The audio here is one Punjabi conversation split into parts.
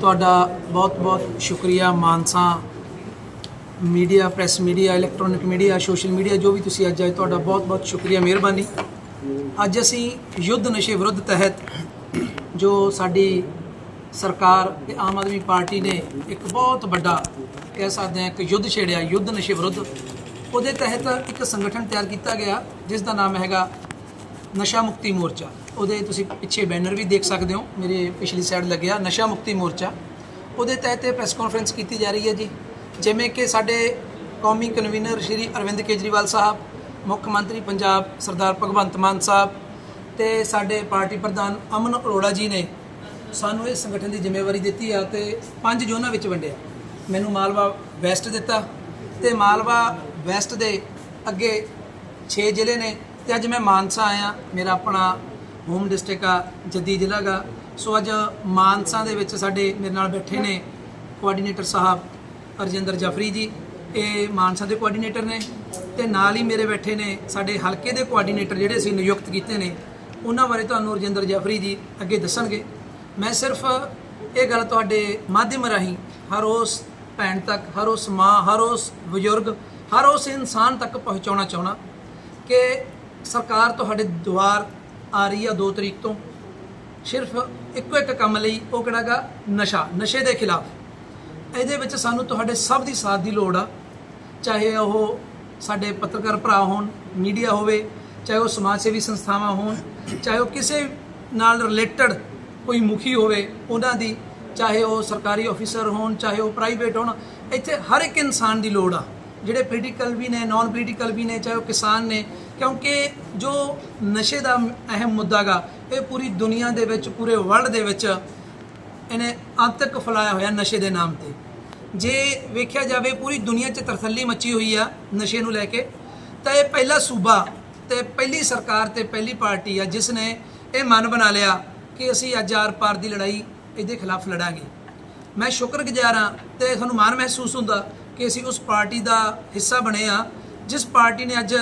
ਤੁਹਾਡਾ ਬਹੁਤ-ਬਹੁਤ ਸ਼ੁਕਰੀਆ Mansa media, press media electronic media social media, ਜੋ ਵੀ ਤੁਸੀਂ ਅੱਜ ਆਏ, ਤੁਹਾਡਾ ਬਹੁਤ-ਬਹੁਤ ਸ਼ੁਕਰੀਆ, ਮਿਹਰਬਾਨੀ। ਅੱਜ ਅਸੀਂ ਯੁੱਧ ਨਸ਼ੇ ਵਿਰੁੱਧ ਤਹਿਤ ਜੋ ਸਾਡੀ ਸਰਕਾਰ ਤੇ ਆਮ ਆਦਮੀ ਪਾਰਟੀ ਨੇ ਇੱਕ ਬਹੁਤ ਵੱਡਾ ਕਹਿ ਸਕਦੇ ਹਾਂ ਇੱਕ ਯੁੱਧ ਛੇੜਿਆ, ਯੁੱਧ ਨਸ਼ੇ ਵਿਰੁੱਧ, ਉਹਦੇ ਤਹਿਤ ਇੱਕ ਸੰਗਠਨ ਤਿਆਰ ਕੀਤਾ ਗਿਆ, ਜਿਸ ਦਾ ਨਾਮ ਹੈਗਾ ਨਸ਼ਾ ਮੁਕਤੀ ਮੋਰਚਾ। ਉਹਦੇ ਤੁਸੀਂ ਪਿੱਛੇ ਬੈਨਰ ਵੀ ਦੇਖ ਸਕਦੇ ਹੋ। ਮੇਰੇ ਪਿਛਲੀ ਸਾਈਡ ਲੱਗਿਆ, ਨਸ਼ਾ ਮੁਕਤੀ ਮੋਰਚਾ। ਉਹਦੇ ਤਹਿਤ ਇਹ ਪ੍ਰੈਸ ਕਾਨਫਰੰਸ ਕੀਤੀ ਜਾ ਰਹੀ ਹੈ ਜੀ। ਜਿਵੇਂ ਕਿ ਸਾਡੇ ਕੌਮੀ ਕਨਵੀਨਰ ਸ਼੍ਰੀ ਅਰਵਿੰਦ ਕੇਜਰੀਵਾਲ ਸਾਹਿਬ, ਮੁੱਖ ਮੰਤਰੀ ਪੰਜਾਬ ਸਰਦਾਰ ਭਗਵੰਤ ਮਾਨ ਸਾਹਿਬ ਤੇ ਸਾਡੇ ਪਾਰਟੀ ਪ੍ਰਧਾਨ ਅਮਨ ਅਰੋੜਾ ਜੀ ਨੇ ਸਾਨੂੰ ਇਸ ਸੰਗਠਨ ਦੀ ਜ਼ਿੰਮੇਵਾਰੀ ਦਿੱਤੀ ਆ ਤੇ ਪੰਜ ਜ਼ੋਨਾਂ ਵਿੱਚ ਵੰਡਿਆ। ਮੈਨੂੰ ਮਾਲਵਾ ਵੈਸਟ ਦਿੱਤਾ ਤੇ ਮਾਲਵਾ ਵੈਸਟ ਦੇ ਅੱਗੇ 6 ਜ਼ਿਲ੍ਹੇ ਨੇ ਤੇ ਅੱਜ ਮੈਂ ਮਾਨਸਾ ਆਇਆ। ਮੇਰਾ ਆਪਣਾ ਹੋਮ ਡਿਸਟ੍ਰਿਕਟ ਆ, ਜੱਦੀ ਜ਼ਿਲ੍ਹਾ ਗਾ। ਸੋ ਅੱਜ ਮਾਨਸਾ ਦੇ ਵਿੱਚ ਸਾਡੇ ਮੇਰੇ ਨਾਲ ਬੈਠੇ ਨੇ ਕੋਆਰਡੀਨੇਟਰ ਸਾਹਿਬ ਅਰਜਿੰਦਰ ਜਫਰੀ ਜੀ। ਇਹ ਮਾਨਸਾ ਦੇ ਕੋਆਰਡੀਨੇਟਰ ਨੇ ਤੇ ਨਾਲ ਹੀ ਮੇਰੇ ਬੈਠੇ ਨੇ ਸਾਡੇ ਹਲਕੇ ਦੇ ਕੋਆਰਡੀਨੇਟਰ ਜਿਹੜੇ ਅਸੀਂ ਨਿਯੁਕਤ ਕੀਤੇ ਨੇ, ਉਹਨਾਂ ਬਾਰੇ ਤੁਹਾਨੂੰ ਰਜਿੰਦਰ ਜਫਰੀ ਜੀ ਅੱਗੇ ਦੱਸਣਗੇ। ਮੈਂ ਸਿਰਫ ਇਹ ਗੱਲ ਤੁਹਾਡੇ ਮਾਧਿਅਮ ਰਾਹੀਂ ਹਰ ਉਸ ਭੈਣ ਤੱਕ, ਹਰ ਉਸ ਮਾਂ, ਹਰ ਉਸ ਬਜ਼ੁਰਗ, ਹਰ ਉਸ ਇਨਸਾਨ ਤੱਕ ਪਹੁੰਚਾਉਣਾ ਚਾਹਣਾ ਕਿ ਸਰਕਾਰ ਤੁਹਾਡੇ ਦੁਆਰ ਆ ਰਹੀ ਆ 2 ਤਰੀਕ ਤੋਂ। ਸਿਰਫ ਇੱਕੋ ਇੱਕ ਕੰਮ ਲਈ ਉਹ ਕਿਹੜਾਗਾ ਨਸ਼ਾ, ਨਸ਼ੇ ਦੇ ਖਿਲਾਫ। ਇਹਦੇ ਵਿੱਚ ਸਾਨੂੰ ਤੁਹਾਡੇ ਸਭ ਦੀ ਸਾਥ ਦੀ ਲੋੜ ਆ। ਚਾਹੇ ਉਹ ਸਾਡੇ ਪੱਤਰਕਾਰ ਭਰਾ ਹੋਣ, ਮੀਡੀਆ ਹੋਵੇ, ਚਾਹੇ ਉਹ ਸਮਾਜ ਸੇਵੀ ਸੰਸਥਾਵਾਂ ਹੋਣ, ਚਾਹੇ ਉਹ ਕਿਸੇ ਨਾਲ ਰਿਲੇਟਡ ਕੋਈ ਮੁਖੀ ਹੋਵੇ, ਉਹਨਾਂ ਦੀ, ਚਾਹੇ ਉਹ ਸਰਕਾਰੀ ਅਫੀਸਰ ਹੋਣ, ਚਾਹੇ ਉਹ ਪ੍ਰਾਈਵੇਟ ਹੋਣ, ਇੱਥੇ ਹਰ ਇੱਕ ਇਨਸਾਨ ਦੀ ਲੋੜ ਆ। ਜਿਹੜੇ ਪੋਲੀਟੀਕਲ ਵੀ ਨੇ ਨਾਨ ਪੋਲੀਟੀਕਲ ਵੀ ਨੇ, ਚਾਹੇ ਉਹ ਕਿਸਾਨ ਨੇ, ਕਿਉਂਕਿ ਜੋ ਨਸ਼ੇ ਦਾ ਅਹਿਮ ਮੁੱਦਾ ਗਾ, ਇਹ ਪੂਰੀ ਦੁਨੀਆ ਦੇ ਵਿੱਚ, ਪੂਰੇ ਵਰਲਡ ਦੇ ਵਿੱਚ ਇਹਨੇ ਆਤੰਕ ਫੈਲਾਇਆ ਹੋਇਆ ਨਸ਼ੇ ਦੇ ਨਾਮ ਤੇ। ਜੇ ਵੇਖਿਆ ਜਾਵੇ, ਪੂਰੀ ਦੁਨੀਆ 'ਚ ਤਰਸੱਲੀ ਮੱਚੀ ਹੋਈ ਆ ਨਸ਼ੇ ਨੂੰ ਲੈ ਕੇ, ਤਾਂ ਇਹ ਪਹਿਲਾ ਸੂਬਾ ਤੇ ਪਹਿਲੀ ਸਰਕਾਰ ਤੇ ਪਹਿਲੀ ਪਾਰਟੀ ਆ ਜਿਸ ਨੇ ਇਹ ਮਨ ਬਣਾ ਲਿਆ ਕਿ ਅਸੀਂ ਅੱਜ ਆਰ ਪਾਰ ਦੀ ਲੜਾਈ ਇਹਦੇ ਖਿਲਾਫ ਲੜਾਂਗੇ। ਮੈਂ ਸ਼ੁਕਰਗੁਜ਼ਾਰ ਹਾਂ ਤੇ ਤੁਹਾਨੂੰ ਮਾਣ ਮਹਿਸੂਸ ਹੁੰਦਾ ਕਿ ਅਸੀਂ ਉਸ ਪਾਰਟੀ ਦਾ ਹਿੱਸਾ ਬਣੇ ਆ ਜਿਸ ਪਾਰਟੀ ਨੇ ਅੱਜ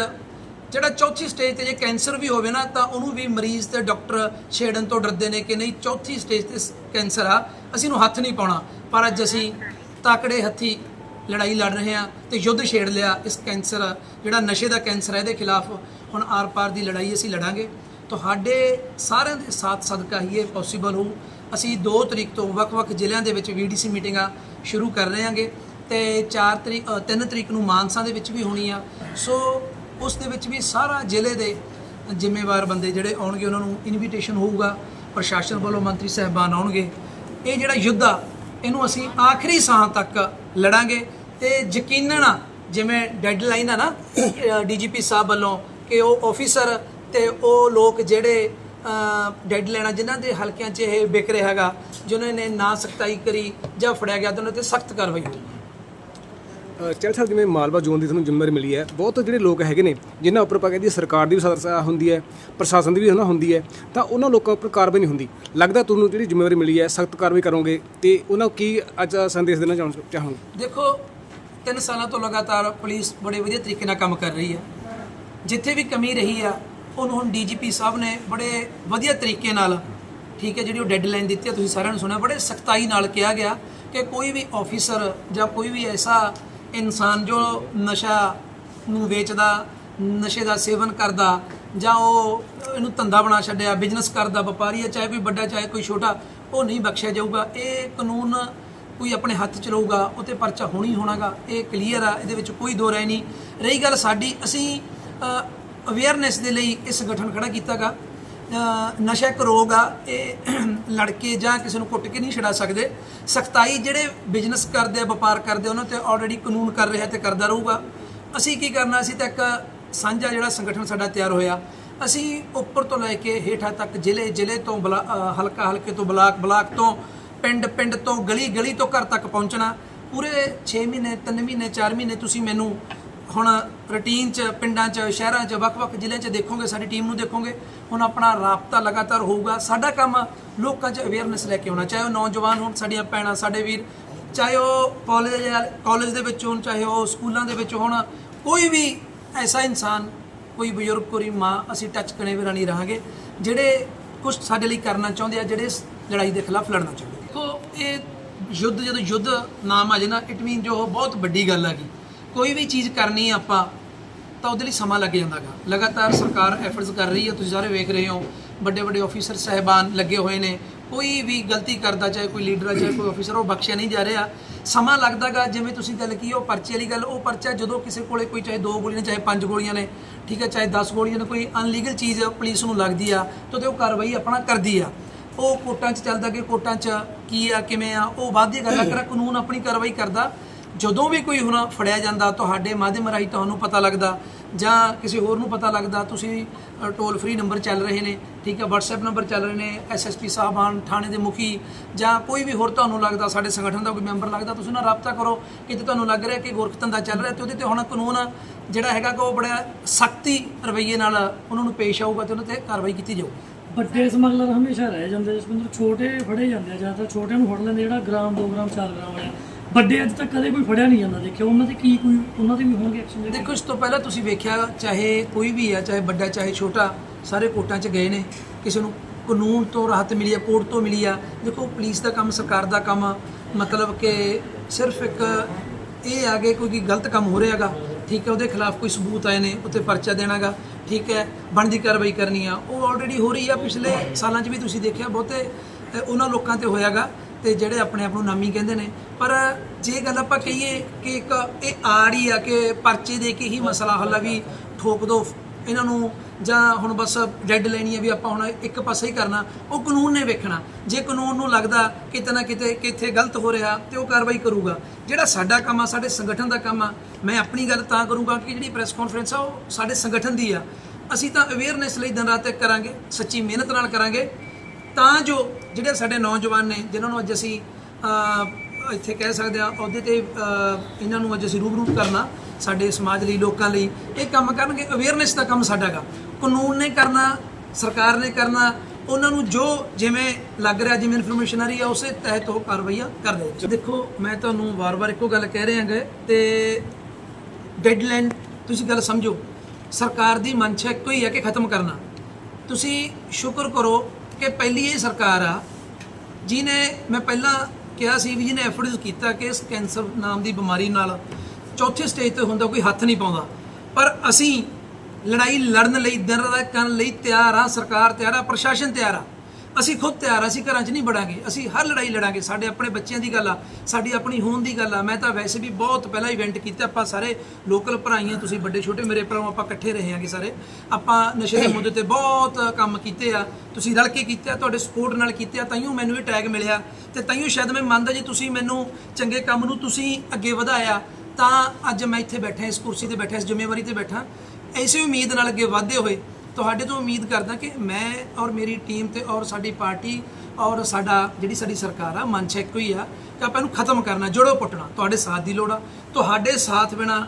ਜਿਹੜਾ ਚੌਥੀ ਸਟੇਜ ਤੇ ਜੇ ਕੈਂਸਰ ਵੀ ਹੋਵੇ ਨਾ, ਤਾਂ ਉਹਨੂੰ ਵੀ ਮਰੀਜ਼ ਤੇ ਡਾਕਟਰ ਛੇੜਨ ਤੋਂ ਡਰਦੇ ਨੇ ਕਿ ਨਹੀਂ, ਚੌਥੀ ਸਟੇਜ ਤੇ ਕੈਂਸਰ ਆ, ਅਸੀਂ ਨੂੰ ਹੱਥ ਨਹੀਂ ਪਾਉਣਾ। ਪਰ ਅੱਜ ਅਸੀਂ ਤਾਕੜੇ ਹੱਥੀ ਲੜਾਈ ਲੜ ਰਹੇ ਆ ਤੇ ਯੁੱਧ ਛੇੜ ਲਿਆ ਇਸ ਕੈਂਸਰ, ਜਿਹੜਾ ਨਸ਼ੇ ਦਾ ਕੈਂਸਰ ਹੈ, ਇਹਦੇ ਖਿਲਾਫ ਹੁਣ ਆਰ-ਪਾਰ ਦੀ ਲੜਾਈ ਅਸੀਂ ਲੜਾਂਗੇ। ਤੁਹਾਡੇ ਸਾਰਿਆਂ ਦੇ ਸਾਥ ਸਦਕਾ ਹੀ ਇਹ ਪੋਸੀਬਲ ਹੋ ਅਸੀਂ 2 ਤਰੀਕ ਤੋਂ ਵੱਖ-ਵੱਖ ਜ਼ਿਲ੍ਹਿਆਂ ਦੇ ਵਿੱਚ ਵੀਡੀਸੀ ਮੀਟਿੰਗਾਂ ਸ਼ੁਰੂ ਕਰ ਰਹੇ ਹਾਂਗੇ। ਤੇ 4 ਤਰੀਕ 3 ਤਰੀਕ ਨੂੰ ਮਾਨਸਾ ਦੇ ਵਿੱਚ ਵੀ ਹੋਣੀ ਆ। ਸੋ ਉਸ ਦੇ ਵਿੱਚ ਵੀ ਸਾਰਾ ਜ਼ਿਲ੍ਹੇ ਦੇ ਜ਼ਿੰਮੇਵਾਰ ਬੰਦੇ ਜਿਹੜੇ ਆਉਣਗੇ, ਉਹਨਾਂ ਨੂੰ ਇਨਵੀਟੇਸ਼ਨ ਹੋਊਗਾ। ਪ੍ਰਸ਼ਾਸਨ ਵੱਲੋਂ ਮੰਤਰੀ ਸਾਹਿਬਾਨ ਆਉਣਗੇ। ਇਹ ਜਿਹੜਾ ਯੁੱਧ ਆ, ਇਹਨੂੰ ਅਸੀਂ ਆਖਰੀ ਸਾਹ ਤੱਕ ਲੜਾਂਗੇ ਤੇ ਯਕੀਨਨ ਜਿਵੇਂ ਡੈਡਲਾਈਨ ਆ ਨਾ ਡੀਜੀਪੀ ਸਾਹਿਬ ਵੱਲੋਂ ਕਿ ਉਹ ਆਫੀਸਰ ਤੇ ਉਹ ਲੋਕ ਜਿਹੜੇ ਡੈਡਲਾਈਨ ਆ, ਜਿਨ੍ਹਾਂ ਦੇ ਹਲਕਿਆਂ 'ਚ ਇਹ ਵਿਕ ਰਿਹਾ ਹੈਗਾ, ਜਿਨ੍ਹਾਂ ਨੇ ਨਾ ਸਖਤਾਈ ਕਰੀ ਜਾਂ ਫੜਿਆ ਗਿਆ, ਤਾਂ ਉਹਨਾਂ ਤੇ ਸਖਤ ਕਾਰਵਾਈ ਹੋਈ ਚਲ ਸਾਹਿਬ ਜਿਵੇਂ ਮਾਲਵਾ ਜ਼ੋਨ ਦੀ ਤੁਹਾਨੂੰ ਜ਼ਿੰਮੇਵਾਰੀ ਮਿਲੀ ਹੈ। ਬਹੁਤ ਜਿਹੜੇ ਲੋਕ ਹੈਗੇ ਨੇ, ਜਿਨ੍ਹਾਂ ਉੱਪਰ ਆਪਾਂ ਕਹਿੰਦੀ ਸਰਕਾਰ ਦੀ ਵੀ ਸਦਰਸਾ ਹੁੰਦੀ ਹੈ, ਪ੍ਰਸ਼ਾਸਨ ਦੀ ਵੀ ਹਨਾ ਹੁੰਦੀ ਹੈ, ਤਾਂ ਉਹਨਾਂ ਲੋਕਾਂ ਉੱਪਰ ਕਾਰਵਾਈ ਨਹੀਂ ਹੁੰਦੀ। ਲੱਗਦਾ ਤੁਹਾਨੂੰ ਜਿਹੜੀ ਜ਼ਿੰਮੇਵਾਰੀ ਮਿਲੀ ਹੈ, ਸਖਤ ਕਾਰਵਾਈ ਕਰੋਗੇ ਤੇ ਉਹਨਾਂ ਨੂੰ ਕੀ ਅੱਜ ਸੰਦੇਸ਼ ਦੇਣਾ ਚਾਹੋ- ਚਾਹੋਗੇ? ਦੇਖੋ 3 ਸਾਲਾਂ ਤੋਂ ਲਗਾਤਾਰ ਪੁਲਿਸ ਬੜੇ ਵਧੀਆ ਤਰੀਕੇ ਨਾਲ ਕੰਮ ਕਰ ਰਹੀ ਹੈ। ਜਿੱਥੇ ਵੀ ਕਮੀ ਰਹੀ ਆ, ਉਹਨੂੰ ਹੁਣ ਡੀਜੀਪੀ ਸਾਹਿਬ ਨੇ ਬੜੇ ਵਧੀਆ ਤਰੀਕੇ ਨਾਲ, ਠੀਕ ਹੈ, ਜਿਹੜੀ ਉਹ ਡੈਡਲਾਈਨ ਦਿੱਤੀ ਹੈ ਤੁਸੀਂ ਸਾਰਿਆਂ ਨੂੰ ਸੁਣਿਆ, ਬੜੇ ਸਖਤਾਈ ਨਾਲ ਕਿਹਾ ਗਿਆ ਕਿ ਕੋਈ ਵੀ ਆਫੀਸਰ ਜਾਂ ਕੋਈ ਵੀ ਐਸਾ ਇਨਸਾਨ ਜੋ ਨਸ਼ਾ ਨੂੰ ਵੇਚਦਾ, ਨਸ਼ੇ ਦਾ ਸੇਵਨ ਕਰਦਾ, ਜਾਂ ਉਹ ਇਹਨੂੰ ਧੰਦਾ ਬਣਾ ਛੱਡਿਆ ਬਿਜ਼ਨਸ ਕਰਦਾ, ਵਪਾਰੀ ਹੈ, ਚਾਹੇ ਕੋਈ ਵੱਡਾ, ਚਾਹੇ ਕੋਈ ਛੋਟਾ, ਉਹ ਨਹੀਂ ਬਖਸ਼ਿਆ ਜਾਊਗਾ। ਇਹ ਕਾਨੂੰਨ ਕੋਈ ਆਪਣੇ ਹੱਥ ਚ ਲਊਗਾ ਉਹ ਤੇ ਪਰਚਾ ਹੋਣੀ ਹੋਣਾਗਾ। ਇਹ ਕਲੀਅਰ ਆ, ਇਹਦੇ ਵਿੱਚ ਕੋਈ ਦੋ ਰਾਏ ਨਹੀਂ। ਰਹੀ ਗੱਲ ਸਾਡੀ, ਅਸੀਂ ਅਵੇਅਰਨੈਸ ਦੇ ਲਈ ਇਹ ਸੰਗਠਨ ਖੜਾ ਕੀਤਾਗਾ। ਨਸ਼ਾ ਇੱਕ ਰੋਗ ਆ, ਇਹ ਲੜਕੇ ਜਾਂ ਕਿਸੇ ਨੂੰ ਕੁੱਟ ਕੇ ਨਹੀਂ ਛਡਾ ਸਕਦੇ। ਸਖਤਾਈ ਜਿਹੜੇ ਬਿਜ਼ਨਸ ਕਰਦੇ ਆ, ਵਪਾਰ ਕਰਦੇ ਉਹਨਾਂ ਤੇ ਆਲਰੇਡੀ ਕਾਨੂੰਨ ਕਰ ਰਿਹਾ ਤੇ ਕਰਦਾ ਰਹੂਗਾ। ਅਸੀਂ ਕੀ ਕਰਨਾ, ਅਸੀਂ ਤਾਂ ਇੱਕ ਸਾਂਝਾ ਜਿਹੜਾ ਸੰਗਠਨ ਸਾਡਾ ਤਿਆਰ ਹੋਇਆ। ਅਸੀਂ ਉੱਪਰ ਤੋਂ ਲੈ ਕੇ ਹੇਠਾਂ ਤੱਕ, ਜ਼ਿਲ੍ਹੇ ਜ਼ਿਲ੍ਹੇ ਤੋਂ ਬਲਾ- ਹਲਕਾ ਹਲਕੇ ਤੋਂ ਬਲਾਕ ਬਲਾਕ ਤੋਂ, ਪਿੰਡ ਪਿੰਡ ਤੋਂ, ਗਲੀ ਗਲੀ ਤੋਂ ਘਰ ਤੱਕ ਪਹੁੰਚਣਾ। ਪੂਰੇ 6 ਮਹੀਨੇ 3 ਮਹੀਨੇ 4 ਮਹੀਨੇ ਤੁਸੀਂ ਮੈਨੂੰ ਹੁਣ ਰੂਟੀਨ 'ਚ, ਪਿੰਡਾਂ 'ਚ, ਸ਼ਹਿਰਾਂ 'ਚ, ਵੱਖ-ਵੱਖ ਜ਼ਿਲ੍ਹਿਆਂ 'ਚ ਦੇਖੋਗੇ, ਸਾਡੀ ਟੀਮ ਨੂੰ ਦੇਖੋਗੇ, ਹੁਣ ਆਪਣਾ ਰਾਬਤਾ ਲਗਾਤਾਰ ਹੋਊਗਾ। ਸਾਡਾ ਕੰਮ ਲੋਕਾਂ 'ਚ ਅਵੇਅਰਨੈਸ ਲੈ ਕੇ ਆਉਣਾ, ਚਾਹੇ ਉਹ ਨੌਜਵਾਨ ਹੋਣ, ਸਾਡੀਆਂ ਭੈਣਾਂ, ਸਾਡੇ ਵੀਰ, ਚਾਹੇ ਉਹ ਕਾਲਜ ਕਾਲਜ ਦੇ ਵਿੱਚ ਹੋਣ, ਚਾਹੇ ਉਹ ਸਕੂਲਾਂ ਦੇ ਵਿੱਚ ਹੋਣ, ਕੋਈ ਵੀ ਐਸਾ ਇਨਸਾਨ, ਕੋਈ ਬਜ਼ੁਰਗ, ਕੋਈ ਮਾਂ, ਅਸੀਂ ਟੱਚ ਕਰੇ ਵੀ ਨਹੀਂ ਰਹਾਂਗੇ, ਜਿਹੜੇ ਕੁਝ ਸਾਡੇ ਲਈ ਕਰਨਾ ਚਾਹੁੰਦੇ ਆ, ਜਿਹੜੇ ਲੜਾਈ ਦੇ ਖਿਲਾਫ ਲੜਨਾ ਚਾਹੁੰਦੇ ਦੇਖੋ, ਇਹ ਯੁੱਧ ਜਦੋਂ ਯੁੱਧ ਨਾਮ ਆ ਜੇ ਨਾ ਇਟ ਮੀਨ ਜੋ ਬਹੁਤ ਵੱਡੀ ਗੱਲ ਹੈਗੀ ਕੋਈ ਵੀ ਚੀਜ਼ ਕਰਨੀ ਆ ਆਪਾਂ, ਤਾਂ ਉਹਦੇ ਲਈ ਸਮਾਂ ਲੱਗ ਜਾਂਦਾਗਾ। ਲਗਾਤਾਰ ਸਰਕਾਰ ਐਫਰਟਸ ਕਰ ਰਹੀ ਹੈ ਤੁਸੀਂ ਸਾਰੇ ਵੇਖ ਰਹੇ ਹੋ ਵੱਡੇ ਵੱਡੇ ਆਫੀਸਰ ਸਹਿਬਾਨ ਲੱਗੇ ਹੋਏ ਨੇ, ਕੋਈ ਵੀ ਗਲਤੀ ਕਰਦਾ, ਚਾਹੇ ਕੋਈ ਲੀਡਰ ਆ, ਚਾਹੇ ਕੋਈ ਆਫੀਸਰ ਉਹ ਬਖਸ਼ਿਆ ਨਹੀਂ ਜਾ ਰਿਹਾ। ਸਮਾਂ ਲੱਗਦਾਗਾ, ਜਿਵੇਂ ਤੁਸੀਂ ਗੱਲ ਕੀ ਉਹ ਪਰਚੇ ਵਾਲੀ ਗੱਲ, ਉਹ ਪਰਚਾ ਜਦੋਂ ਕਿਸੇ ਕੋਲੇ ਕੋਈ, ਚਾਹੇ ਦੋ ਗੋਲੀਆਂ ਨੇ, ਚਾਹੇ ਪੰਜ ਗੋਲੀਆਂ ਨੇ, ਠੀਕ ਹੈ ਚਾਹੇ 10 ਗੋਲੀਆਂ ਨੇ, ਕੋਈ ਅਨਲੀਗਲ ਚੀਜ਼ ਪੁਲਿਸ ਨੂੰ ਲੱਗਦੀ ਆ, ਤਾਂ ਉਹ ਕਾਰਵਾਈ ਆਪਣਾ ਕਰਦੀ ਆ। ਉਹ ਕੋਰਟਾਂ 'ਚ ਚੱਲਦਾ ਕਿ ਕੋਰਟਾਂ 'ਚ ਕੀ ਆ, ਕਿਵੇਂ ਆ, ਉਹ ਬਾਅਦ ਦੀ ਗੱਲ ਆ ਕਰ ਕਾਨੂੰਨ ਆਪਣੀ ਕਾਰਵਾਈ ਕਰਦਾ ਜਦੋਂ ਵੀ ਕੋਈ ਹੁਣ ਫੜਿਆ ਜਾਂਦਾ, ਤੁਹਾਡੇ ਮਾਧਿਅਮ ਰਾਹੀਂ ਤੁਹਾਨੂੰ ਪਤਾ ਲੱਗਦਾ ਜਾਂ ਕਿਸੇ ਹੋਰ ਨੂੰ ਪਤਾ ਲੱਗਦਾ, ਤੁਸੀਂ ਟੋਲ ਫ੍ਰੀ ਨੰਬਰ ਚੱਲ ਰਹੇ ਨੇ, ਠੀਕ ਹੈ, WhatsApp ਨੰਬਰ ਚੱਲ ਰਹੇ ਨੇ ਐਸਐਸਪੀ ਸਾਹਿਬਾਨ, ਥਾਣੇ ਦੇ ਮੁਖੀ ਜਾਂ ਕੋਈ ਵੀ ਹੋਰ ਤੁਹਾਨੂੰ ਲੱਗਦਾ, ਸਾਡੇ ਸੰਗਠਨ ਦਾ ਕੋਈ ਮੈਂਬਰ ਲੱਗਦਾ, ਤੁਸੀਂ ਨਾਲ ਰਾਬਤਾ ਕਰੋ ਕਿਤੇ ਤੁਹਾਨੂੰ ਲੱਗ ਰਿਹਾ ਕਿ ਗੋਰਖ ਧੰਦਾ ਚੱਲ ਰਿਹਾ ਤੇ ਉਹਦੇ ਤੇ ਹੁਣ ਕਾਨੂੰਨ ਜਿਹੜਾ ਹੈਗਾ ਕਿ ਉਹ ਬੜਾ ਸਖਤੀ ਰਵੱਈਏ ਨਾਲ ਉਹਨਾਂ ਨੂੰ ਪੇਸ਼ ਆਊਗਾ ਤੇ ਉਹਨਾਂ ਤੇ ਕਾਰਵਾਈ ਕੀਤੀ ਜਾਊਗੀ ਵੱਡੇ ਸਮਗਲਰ ਹਮੇਸ਼ਾ ਰਹਿ ਜਾਂਦੇ ਜਸਵਿੰਦਰ ਛੋਟੇ ਫੜੇ ਜਾਂਦੇ ਆ ਜਾਂ ਤਾਂ ਛੋਟੇ ਨੂੰ ਫੜ ਲੈਂਦੇ ਜਿਹੜਾ ਗ੍ਰਾਮ 2 ਗ੍ਰਾਮ 4 ਗ੍ਰਾਮ ਵਾਲਾ। ਵੱਡੇ ਅੱਜ ਤੱਕ ਕਦੇ ਕੋਈ ਫੜਿਆ ਨਹੀਂ ਜਾਂਦਾ ਦੇਖਿਓ ਉਹਨਾਂ ਤੇ ਕੀ ਕੋਈ ਉਹਨਾਂ ਤੇ ਵੀ ਹੋਣਗੇ ਐਕਸ਼ਨ ਜਿਹੜੇ ਦੇਖੋ ਇਸ ਤੋਂ ਪਹਿਲਾਂ ਤੁਸੀਂ ਵੇਖਿਆ ਚਾਹੇ ਕੋਈ ਵੀ ਆ ਚਾਹੇ ਵੱਡਾ ਚਾਹੇ ਛੋਟਾ ਸਾਰੇ ਕੋਰਟਾਂ 'ਚ ਗਏ ਨੇ। ਕਿਸੇ ਨੂੰ ਕਾਨੂੰਨ ਤੋਂ ਰਾਹਤ ਮਿਲੀ ਆ ਕੋਰਟ ਤੋਂ ਮਿਲੀ ਆ। ਦੇਖੋ ਪੁਲਿਸ ਦਾ ਕੰਮ ਸਰਕਾਰ ਦਾ ਕੰਮ ਆ, ਮਤਲਬ ਕਿ ਸਿਰਫ ਇੱਕ ਇਹ ਆ ਕਿ ਕੋਈ ਗਲਤ ਕੰਮ ਹੋ ਰਿਹਾਗਾ। ਠੀਕ ਹੈ ਉਹਦੇ ਖਿਲਾਫ ਕੋਈ ਸਬੂਤ ਆਏ ਨੇ ਉੱਤੇ ਪਰਚਾ ਦੇਣਾਗਾ। ਠੀਕ ਹੈ ਬਣਦੀ ਕਾਰਵਾਈ ਕਰਨੀ ਆ। ਉਹ ਆਲਰੇਡੀ ਹੋ ਰਹੀ ਆ ਪਿਛਲੇ ਸਾਲਾਂ 'ਚ ਵੀ ਤੁਸੀਂ ਦੇਖਿਆ ਬਹੁਤੇ ਉਹਨਾਂ ਲੋਕਾਂ ਤੇ ਹੋਇਆਗਾ। ਤੇ ਜਿਹੜੇ ਆਪਣੇ ਆਪ ਨੂੰ ਨਾਮੀ ਕਹਿੰਦੇ ਨੇ। ਪਰ ਜੇ ਗੱਲ ਆਪਾਂ ਕਹੀਏ ਕਿ ਇੱਕ ਇਹ ਆੜ ਹੀ ਆ ਕਿ ਪਰਚੇ ਦੇ ਕੇ ਹੀ ਮਸਲਾ ਹੱਲ ਆ ਵੀ ਠੋਕ ਦੋ ਇਹਨਾਂ ਨੂੰ ਜਾਂ ਹੁਣ ਬਸ ਡੈੱਡ ਲੈਣੀ ਹੈ ਵੀ ਆਪਾਂ ਹੁਣ ਇੱਕ ਪਾਸੇ ਹੀ ਕਰਨਾ, ਉਹ ਕਾਨੂੰਨ ਨੇ ਵੇਖਣਾ। ਜੇ ਕਾਨੂੰਨ ਨੂੰ ਲੱਗਦਾ ਕਿਤੇ ਨਾ ਕਿਤੇ ਕਿੱਥੇ ਗਲਤ ਹੋ ਰਿਹਾ, ਤੇ ਉਹ ਕਾਰਵਾਈ ਕਰੂਗਾ। ਜਿਹੜਾ ਸਾਡਾ ਕੰਮ ਆ, ਸਾਡੇ ਸੰਗਠਨ ਦਾ ਕੰਮ ਆ, ਮੈਂ ਆਪਣੀ ਗੱਲ ਤਾਂ ਕਰੂੰਗਾ ਕਿ ਜਿਹੜੀ ਪ੍ਰੈਸ ਕਾਨਫਰੰਸ ਆ, ਉਹ ਸਾਡੇ ਸੰਗਠਨ ਦੀ ਆ। ਅਸੀਂ ਤਾਂ ਅਵੇਅਰਨੈਸ ਲਈ ਦਿਨ ਰਾਤ ਤੱਕ ਕਰਾਂਗੇ, ਸੱਚੀ ਮਿਹਨਤ ਨਾਲ ਕਰਾਂਗੇ। ਤਾਂ ਜੋ ਜਿਹੜੇ ਸਾਡੇ ਨੌਜਵਾਨ ਨੇ, ਜਿਨ੍ਹਾਂ ਨੂੰ ਅੱਜ ਅਸੀਂ ਇੱਥੇ ਕਹਿ ਸਕਦੇ ਆ ਅਹੁਦੇ ਤੇ ਇਹਨਾਂ ਨੂੰ ਅੱਜ ਅਸੀਂ ਰੂਬਰੂ ਕਰਨਾ, ਸਾਡੇ ਸਮਾਜ ਲਈ, ਲੋਕਾਂ ਲਈ, ਇਹ ਕੰਮ ਕਰਨਗੇ ਅਵੇਅਰਨੈਸ ਦਾ ਕੰਮ ਸਾਡਾਗਾ ਕਾਨੂੰਨ ਨੇ ਕਰਨਾ, ਸਰਕਾਰ ਨੇ ਕਰਨਾ, ਉਹਨਾਂ ਨੂੰ ਜੋ ਜਿਵੇਂ ਲੱਗ ਰਿਹਾ, ਜਿਵੇਂ ਇਨਫੋਰਮੇਸ਼ਨ ਆ ਰਹੀ ਆ, ਉਸੇ ਤਹਿਤ ਉਹ ਕਾਰਵਾਈਆਂ ਕਰ ਰਹੇ ਦੇਖੋ, ਮੈਂ ਤੁਹਾਨੂੰ ਵਾਰ-ਵਾਰ ਇੱਕੋ ਗੱਲ ਕਹਿ ਰਿਹਾ ਹਾਂ ਤੇ ਡੈਡਲਾਈਨ ਤੁਸੀਂ ਗੱਲ ਸਮਝੋ। ਸਰਕਾਰ ਦੀ ਮਨਸ਼ਾ ਇੱਕੋ ਹੀ ਹੈ ਕਿ ਖਤਮ ਕਰਨਾ। ਤੁਸੀਂ ਸ਼ੁਕਰ ਕਰੋ ਕਿ ਪਹਿਲੀ ਇਹ ਸਰਕਾਰ ਆ ਜਿਨੇ ਮੈਂ ਪਹਿਲਾਂ ਕਿਹਾ ਸੀ ਵੀ ਜਿਹਨੇ ਐਫਰਟਸ ਕੀਤਾ ਕਿ ਇਸ ਕੈਂਸਰ ਨਾਮ ਦੀ ਬਿਮਾਰੀ ਨਾਲ ਚੌਥੇ ਸਟੇਜ ਤੇ ਹੁੰਦਾ, ਕੋਈ ਹੱਥ ਨਹੀਂ ਪਾਉਂਦਾ। ਪਰ ਅਸੀਂ ਲੜਾਈ ਲੜਨ ਲਈ, ਦਿਨ ਰਾਤ ਕਰਨ ਲਈ ਤਿਆਰ ਆ, ਸਰਕਾਰ ਤਿਆਰ ਆ, ਪ੍ਰਸ਼ਾਸਨ ਤਿਆਰ ਆ। ਅਸੀਂ ਖੁਦ ਤਿਆਰ ਆ, ਅਸੀਂ ਘਰਾਂ 'ਚ ਨਹੀਂ ਬੜਾਂਗੇ ਅਸੀਂ ਹਰ ਲੜਾਈ ਲੜਾਂਗੇ। ਸਾਡੇ ਆਪਣੇ ਬੱਚਿਆਂ ਦੀ ਗੱਲ ਆ, ਸਾਡੀ ਆਪਣੀ ਹੋਣ ਦੀ ਗੱਲ ਆ। ਮੈਂ ਤਾਂ ਵੈਸੇ ਵੀ ਬਹੁਤ ਪਹਿਲਾਂ ਇਵੈਂਟ ਕੀਤਾ, ਆਪਾਂ ਸਾਰੇ ਲੋਕਲ ਭਰਾਈਆਂ, ਤੁਸੀਂ ਵੱਡੇ ਛੋਟੇ, ਮੇਰੇ ਭਰਾਓ, ਆਪਾਂ ਇਕੱਠੇ ਰਹੇ ਹਾਂਗੇ ਸਾਰੇ। ਆਪਾਂ ਨਸ਼ੇ ਦੇ ਮੁੱਦੇ ਤੇ ਬਹੁਤ ਕੰਮ ਕੀਤੇ ਆ। ਤੁਸੀਂ ਰਲ ਕੇ ਕੀਤੇ ਆ, ਤੁਹਾਡੇ ਸਪੋਰਟ ਨਾਲ ਕੀਤੇ ਆ ਤਾਈਓ ਮੈਨੂੰ ਇਹ ਟੈਗ ਮਿਲਿਆ। ਤੇ ਤਾਈਓ ਸ਼ਾਇਦ ਮੈਂ ਮੰਨਦਾ ਜੀ, ਤੁਸੀਂ ਮੈਨੂੰ ਚੰਗੇ ਕੰਮ ਨੂੰ ਤੁਸੀਂ ਅੱਗੇ ਵਧਾਇਆ, ਤਾਂ ਅੱਜ ਮੈਂ ਇੱਥੇ ਬੈਠਾ, ਇਸ ਕੁਰਸੀ ਤੇ ਬੈਠਾ, ਇਸ ਜ਼ਿੰਮੇਵਾਰੀ ਤੇ ਬੈਠਾ। ਐਸੀ ਉਮੀਦ ਨਾਲ ਅੱਗੇ ਵਧਦੇ ਹੋਏ ਤੁਹਾਡੇ ਤੋਂ ਉਮੀਦ ਕਰਦਾ ਕਿ ਮੈਂ ਔਰ ਮੇਰੀ ਟੀਮ ਤੇ ਔਰ ਸਾਡੀ ਪਾਰਟੀ ਔਰ ਸਾਡਾ, ਜਿਹੜੀ ਸਾਡੀ ਸਰਕਾਰ ਆ, ਮਨ ਚ ਇੱਕੋ ਹੀ ਆ ਕਿ ਆਪਾਂ ਇਹਨੂੰ ਖਤਮ ਕਰਨਾ, ਜੜੋਂ ਪੁੱਟਣਾ। ਤੁਹਾਡੇ ਸਾਥ ਦੀ ਲੋੜ ਆ। ਤੁਹਾਡੇ ਸਾਥ ਬਿਨਾ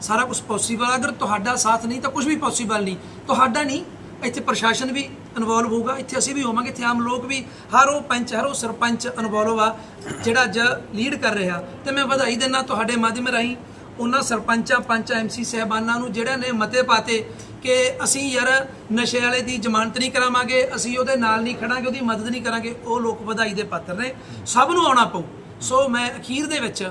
ਸਾਰਾ ਕੁਝ ਪੋਸੀਬਲ ਆ। ਅਗਰ ਤੁਹਾਡਾ ਸਾਥ ਨਹੀਂ ਤਾਂ ਕੁਝ ਵੀ ਪੋਸੀਬਲ ਨਹੀਂ। ਤੁਹਾਡਾ ਨਹੀਂ, ਇੱਥੇ ਪ੍ਰਸ਼ਾਸਨ ਵੀ ਇਨਵੋਲਵ ਹੋਊਗਾ। ਇੱਥੇ ਅਸੀਂ ਵੀ ਹੋਵਾਂਗੇ। ਇੱਥੇ ਆਮ ਲੋਕ ਵੀ, ਹਰ ਉਹ ਪੰਚ, ਹਰ ਉਹ ਸਰਪੰਚ ਇਨਵੋਲਵ ਆ, ਜਿਹੜਾ ਅੱਜ ਲੀਡ ਕਰ ਰਿਹਾ। ਤੇ ਮੈਂ ਵਧਾਈ ਦਿੰਦਾ ਤੁਹਾਡੇ ਮਾਧਿਅਮ ਰਾਹੀਂ ਉਹਨਾਂ ਸਰਪੰਚਾਂ, ਪੰਚ ਐਮਸੀ ਸਹਿਬਾਨਾਂ ਨੂੰ ਜਿਹੜਾ ਨੇ ਮਤੇ ਪਾਤੇ ਕਿ ਅਸੀਂ ਯਾਰ ਨਸ਼ੇ ਵਾਲੇ ਦੀ ਜ਼ਮਾਨਤ ਨਹੀਂ ਕਰਾਵਾਂਗੇ, ਅਸੀਂ ਉਹਦੇ ਨਾਲ ਨਹੀਂ ਖੜਾਂਗੇ, ਉਹਦੀ ਮਦਦ ਨਹੀਂ ਕਰਾਂਗੇ, ਉਹ ਲੋਕ ਵਧਾਈ ਦੇ ਪਾਤਰ ਨੇ। ਸਭ ਨੂੰ ਆਉਣਾ ਪਊ। ਸੋ ਮੈਂ ਅਖੀਰ ਦੇ ਵਿੱਚ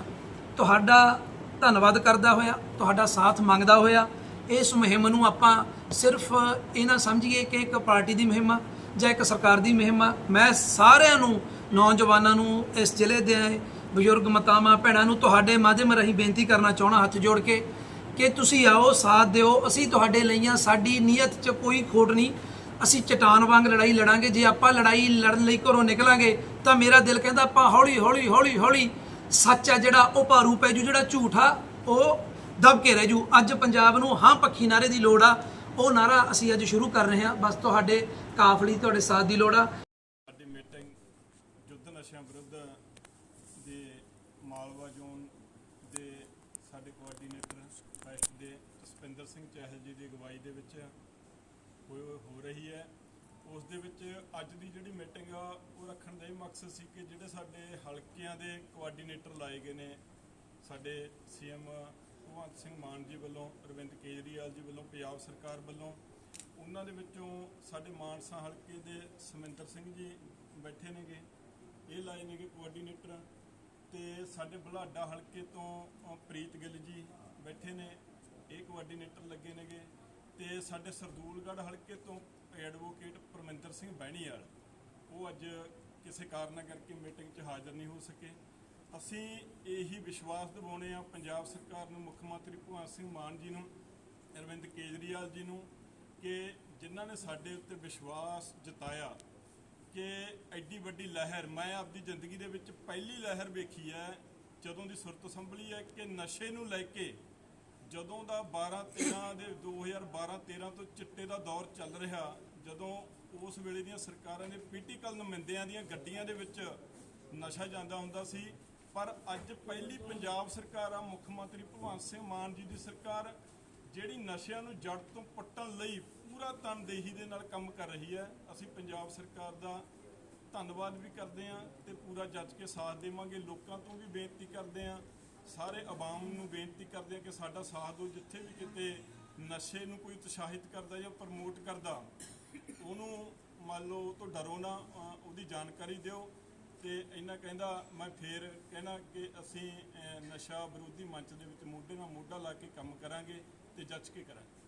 ਤੁਹਾਡਾ ਧੰਨਵਾਦ ਕਰਦਾ ਹੋਇਆ, ਤੁਹਾਡਾ ਸਾਥ ਮੰਗਦਾ ਹੋਇਆ। ਇਸ ਮੁਹਿੰਮ ਨੂੰ ਆਪਾਂ ਸਿਰਫ ਇਹ ਨਾ ਸਮਝੀਏ ਕਿ ਇੱਕ ਪਾਰਟੀ ਦੀ ਮੁਹਿੰਮ ਆ ਜਾਂ ਇੱਕ ਸਰਕਾਰ ਦੀ ਮੁਹਿੰਮ ਆ। ਮੈਂ ਸਾਰਿਆਂ ਨੂੰ, ਨੌਜਵਾਨਾਂ ਨੂੰ ਇਸ ਜ਼ਿਲ੍ਹੇ ਦੇ ਬਜ਼ੁਰਗ ਮਾਤਾਵਾਂ ਭੈਣਾਂ ਨੂੰ ਤੁਹਾਡੇ ਮਾਧਿਅਮ ਰਾਹੀਂ ਬੇਨਤੀ ਕਰਨਾ ਚਾਹਣਾ ਹੱਥ ਜੋੜ ਕੇ ਕਿ ਤੁਸੀਂ ਆਓ, ਸਾਥ ਦਿਓ। ਅਸੀਂ ਤੁਹਾਡੇ ਲਈਆਂ ਸਾਡੀ ਨੀਅਤ 'ਚ ਕੋਈ ਖੋਟ ਨਹੀਂ। ਅਸੀਂ ਚਟਾਨ ਵਾਂਗ ਲੜਾਈ ਲੜਾਂਗੇ। ਜੇ ਆਪਾਂ ਲੜਾਈ ਲੜਨ ਲਈ ਘਰੋਂ ਨਿਕਲਾਂਗੇ, ਤਾਂ ਮੇਰਾ ਦਿਲ ਕਹਿੰਦਾ ਆਪਾਂ ਹੌਲੀ ਹੌਲੀ ਹੌਲੀ ਹੌਲੀ ਸੱਚ ਆ ਜਿਹੜਾ, ਉਹ ਭਾਰੂ ਪੈ ਜੂ, ਜਿਹੜਾ ਝੂਠ ਆ, ਉਹ ਦਬ ਕੇ ਰਹਿ ਜੂ। ਅੱਜ ਪੰਜਾਬ ਨੂੰ ਹਾਂ ਪੱਖੀ ਨਾਰੇ ਦੀ ਲੋੜ ਆ। ਉਹ ਨਾਰਾ ਅਸੀਂ ਅੱਜ ਸ਼ੁਰੂ ਕਰ ਰਹੇ ਹਾਂ। ਬਸ ਤੁਹਾਡੇ ਕਾਫਲੀ, ਤੁਹਾਡੇ ਸਾਥ ਦੀ ਲੋੜ ਆ। ਸਾਡੀ ਮੀਟਿੰਗ ਯੁੱਧ ਨਸ਼ਿਆਂ ਵਿਰੁੱਧ ਦੇ ਮਾਲਵਾ ਜ਼ੋਨ ਦੇ ਸਾਡੇ ਕੋਆਰਡੀਨੇਟਰ ਵੈਸਟ ਦੇ ਜਸਪਿੰਦਰ ਸਿੰਘ ਚਹਿਲ ਜੀ ਦੀ ਅਗਵਾਈ ਦੇ ਵਿੱਚ ਹੋਈ ਹੋ ਰਹੀ ਹੈ। ਉਸ ਦੇ ਵਿੱਚ ਅੱਜ ਦੀ ਜਿਹੜੀ ਮੀਟਿੰਗ ਆ, ਉਹ ਰੱਖਣ ਦਾ ਇਹ ਮਕਸਦ ਸੀ ਕਿ ਜਿਹੜੇ ਸਾਡੇ ਹਲਕਿਆਂ ਦੇ ਕੋਆਰਡੀਨੇਟਰ ਲਾਏ ਗਏ ਨੇ, ਸਾਡੇ ਸੀਐਮ ਭਗਵੰਤ ਸਿੰਘ ਮਾਨ ਜੀ ਵੱਲੋਂ, ਅਰਵਿੰਦ ਕੇਜਰੀਵਾਲ ਜੀ ਵੱਲੋਂ, ਪੰਜਾਬ ਸਰਕਾਰ ਵੱਲੋਂ, ਉਹਨਾਂ ਦੇ ਵਿੱਚੋਂ ਸਾਡੇ ਮਾਨਸਾ ਹਲਕੇ ਦੇ ਸਮਿੰਦਰ ਸਿੰਘ ਜੀ ਬੈਠੇ ਨੇਗੇ। ਇਹ ਲਾਏ ਨੇਗੇ ਕੋਆਰਡੀਨੇਟਰ ਤੇ ਸਾਡੇ ਬੁਲਾਡਾ ਹਲਕੇ ਤੋਂ ਪ੍ਰੀਤ ਗਿੱਲ ਜੀ ਬੈਠੇ ਨੇ। ਇਹ ਕੋਆਰਡੀਨੇਟਰ ਲੱਗੇ ਨੇਗੇ ਤੇ ਸਾਡੇ ਸਰਦੂਲਗੜ੍ਹ ਹਲਕੇ ਤੋਂ ਐਡਵੋਕੇਟ ਪਰਮਿੰਦਰ ਸਿੰਘ ਬੈਣੀਵਾਲ ਉਹ ਅੱਜ ਕਿਸੇ ਕਾਰਨਾਂ ਕਰਕੇ ਮੀਟਿੰਗ 'ਚ ਹਾਜ਼ਰ ਨਹੀਂ ਹੋ ਸਕੇ। ਅਸੀਂ ਇਹੀ ਵਿਸ਼ਵਾਸ ਦਿਵਾਉਣੇ ਆ ਪੰਜਾਬ ਸਰਕਾਰ ਨੂੰ, ਮੁੱਖ ਮੰਤਰੀ ਭਗਵੰਤ ਸਿੰਘ ਮਾਨ ਜੀ ਨੂੰ, ਅਰਵਿੰਦ ਕੇਜਰੀਵਾਲ ਜੀ ਨੂੰ ਕਿ ਜਿਨ੍ਹਾਂ ਨੇ ਸਾਡੇ ਉੱਤੇ ਵਿਸ਼ਵਾਸ ਜਤਾਇਆ ਕਿ ਐਡੀ ਵੱਡੀ ਲਹਿਰ, ਮੈਂ ਆਪਦੀ ਜ਼ਿੰਦਗੀ ਦੇ ਵਿੱਚ ਪਹਿਲੀ ਲਹਿਰ ਵੇਖੀ ਹੈ, ਜਦੋਂ ਦੀ ਸੁਰਤ ਸੰਭਲੀ ਹੈ ਕਿ ਨਸ਼ੇ ਨੂੰ ਲੈ ਕੇ ਜਦੋਂ ਦਾ 12 13 ਦੇ 2012 13 ਤੋਂ ਚਿੱਟੇ ਦਾ ਦੌਰ ਚੱਲ ਰਿਹਾ, ਜਦੋਂ ਉਸ ਵੇਲੇ ਦੀਆਂ ਸਰਕਾਰਾਂ ਨੇ ਪੋਲੀਟੀਕਲ ਨੁਮਾਇੰਦਿਆਂ ਦੀਆਂ ਗੱਡੀਆਂ ਦੇ ਵਿੱਚ ਨਸ਼ਾ ਜਾਂਦਾ ਹੁੰਦਾ ਸੀ। ਪਰ ਅੱਜ ਪਹਿਲੀ ਪੰਜਾਬ ਸਰਕਾਰ ਆ, ਮੁੱਖ ਮੰਤਰੀ ਭਗਵੰਤ ਸਿੰਘ ਮਾਨ ਜੀ ਦੀ ਸਰਕਾਰ, ਜਿਹੜੀ ਨਸ਼ਿਆਂ ਨੂੰ ਜੜ ਤੋਂ ਪੱਟਣ ਲਈ ਪੂਰਾ ਤਨਦੇਹੀ ਦੇ ਨਾਲ ਕੰਮ ਕਰ ਰਹੀ ਹੈ। ਅਸੀਂ ਪੰਜਾਬ ਸਰਕਾਰ ਦਾ ਧੰਨਵਾਦ ਵੀ ਕਰਦੇ ਹਾਂ ਤੇ ਪੂਰਾ ਜੱਜ ਕੇ ਸਾਥ ਦੇਵਾਂਗੇ। ਲੋਕਾਂ ਤੋਂ ਵੀ ਬੇਨਤੀ ਕਰਦੇ ਹਾਂ ਸਾਰੇ ਆਵਾਮ ਨੂੰ ਬੇਨਤੀ ਕਰਦੇ ਹਾਂ ਕਿ ਸਾਡਾ ਸਾਥ ਦਿਓ, ਜਿੱਥੇ ਵੀ ਕਿਤੇ ਨਸ਼ੇ ਨੂੰ ਕੋਈ ਉਤਸ਼ਾਹਿਤ ਕਰਦਾ ਜਾਂ ਪ੍ਰਮੋਟ ਕਰਦਾ, ਉਹਨੂੰ ਮੰਨ ਲਓ ਉਹ ਤੋਂ ਡਰੋ ਨਾ ਉਹਦੀ ਜਾਣਕਾਰੀ ਦਿਓ ਤੇ ਇਹਨਾਂ ਕਹਿੰਦਾ, ਮੈਂ ਫੇਰ ਕਹਿਣਾ ਕਿ ਅਸੀਂ ਨਸ਼ਾ ਵਿਰੋਧੀ ਮੰਚ ਦੇ ਵਿੱਚ ਮੋਢੇ ਨਾਲ ਮੋਢਾ ਲਾ ਕੇ ਕੰਮ ਕਰਾਂਗੇ ਤੇ ਜੱਜ ਕੇ ਕਰਾਂਗੇ।